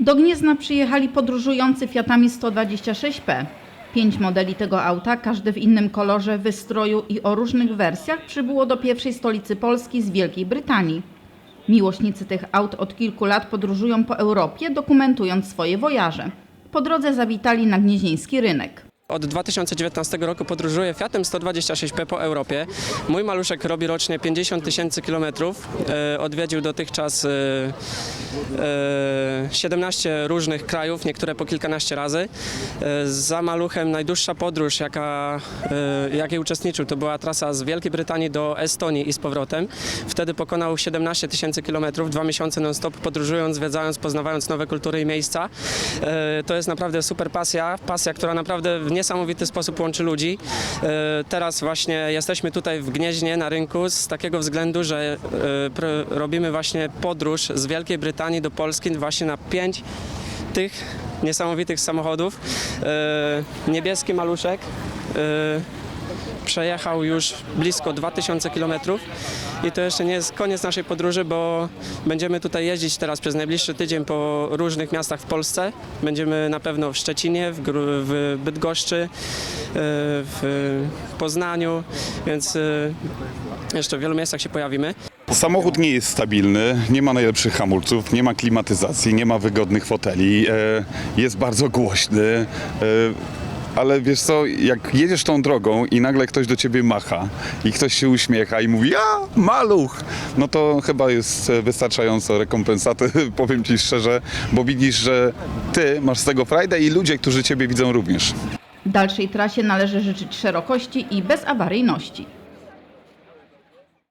Do Gniezna przyjechali podróżujący Fiatami 126P. Pięć modeli tego auta, każdy w innym kolorze, wystroju i o różnych wersjach, przybyło do pierwszej stolicy Polski z Wielkiej Brytanii. Miłośnicy tych aut od kilku lat podróżują po Europie, dokumentując swoje wojaże. Po drodze zawitali na gnieźnieński rynek. Od 2019 roku podróżuję Fiatem 126P po Europie. Mój maluszek robi rocznie 50 tysięcy kilometrów. E, Odwiedził dotychczas e, e, 17 różnych krajów, niektóre po kilkanaście razy. E, Za maluchem najdłuższa podróż, jaka, e, jakiej uczestniczył, to była trasa z Wielkiej Brytanii do Estonii i z powrotem. Wtedy pokonał 17 tysięcy kilometrów, dwa miesiące non-stop podróżując, zwiedzając, poznawając nowe kultury i miejsca. E, To jest naprawdę super pasja, pasja, która naprawdę w niesamowity sposób łączy ludzi. E, Teraz właśnie jesteśmy tutaj w Gnieźnie na rynku z takiego względu, że e, robimy właśnie podróż z Wielkiej Brytanii do Polski właśnie na pięć tych niesamowitych samochodów. E, Niebieski maluszek przejechał już blisko 2000 km i to jeszcze nie jest koniec naszej podróży, bo będziemy tutaj jeździć teraz przez najbliższy tydzień po różnych miastach w Polsce. Będziemy na pewno w Szczecinie, w, w Bydgoszczy, e, w Poznaniu, więc e, jeszcze w wielu miejscach się pojawimy. Samochód nie jest stabilny, nie ma najlepszych hamulców, nie ma klimatyzacji, nie ma wygodnych foteli, e, jest bardzo głośny. Ale wiesz co, jak jedziesz tą drogą i nagle ktoś do ciebie macha i ktoś się uśmiecha i mówi, a maluch, no to chyba jest e, wystarczająco rekompensaty, powiem ci szczerze, bo widzisz, że ty masz z tego frajdę i ludzie, którzy ciebie widzą również. Dalszej trasie należy życzyć szerokości i bezawaryjności.